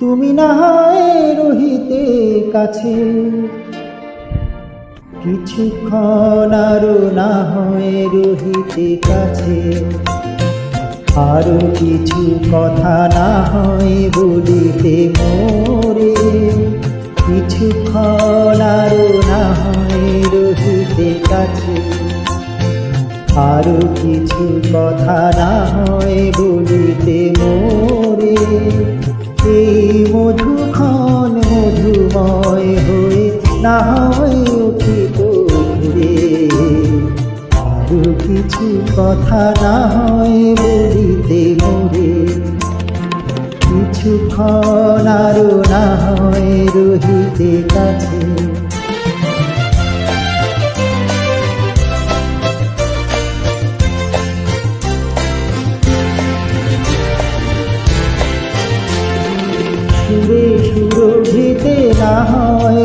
তুমি না হয় রহিতে কাছে। কিছুক্ষণ আরও না হয় রহিতে কাছে। আরও কিছু কথা না হয় বলিতে মোরে। কিছুক্ষণ আরও না হয় রহিতে কাছে। আরও কিছু কথা না হয় বলিতে না হয় কিছু কথা না হয় বলিতে মোরে। কিছুক্ষণ আরও না হয় রহিতে কাছে। সুরে সুরভিতে না হয়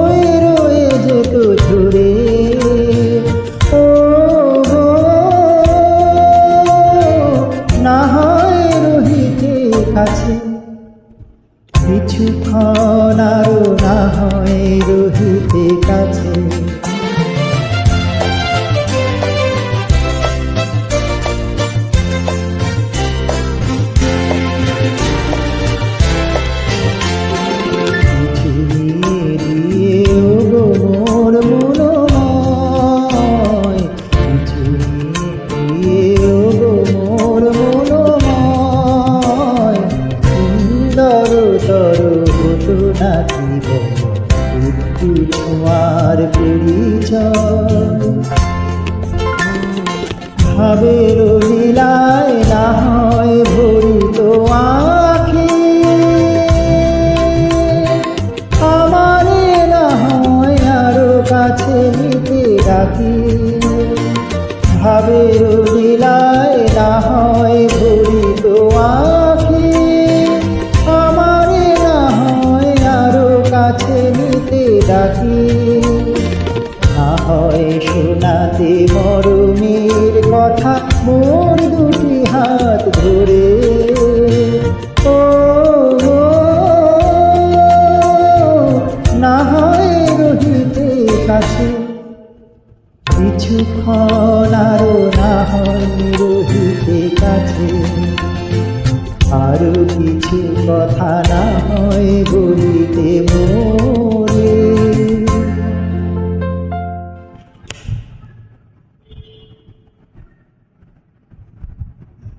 না হয় রহিতে কাছে কিছুক্ষণ তর হতো নাকি একটু ছোঁয়ার পরিচয় ভাবের লীলায় না হয় ভরিত আখি। আমারে না হয় আরও কাছে নিতে ডাকি ভাবের লীলায় না হয় কাছে নিতে ডাকি। না হয় শোনাতে মরমের কথা, মোর দুটি হাত ধরে। ও না হয় কাছে। কিছুক্ষণ আরও না হয় রহিতে কাছে। আরও কিছু কথা না হয় বলিতে মোর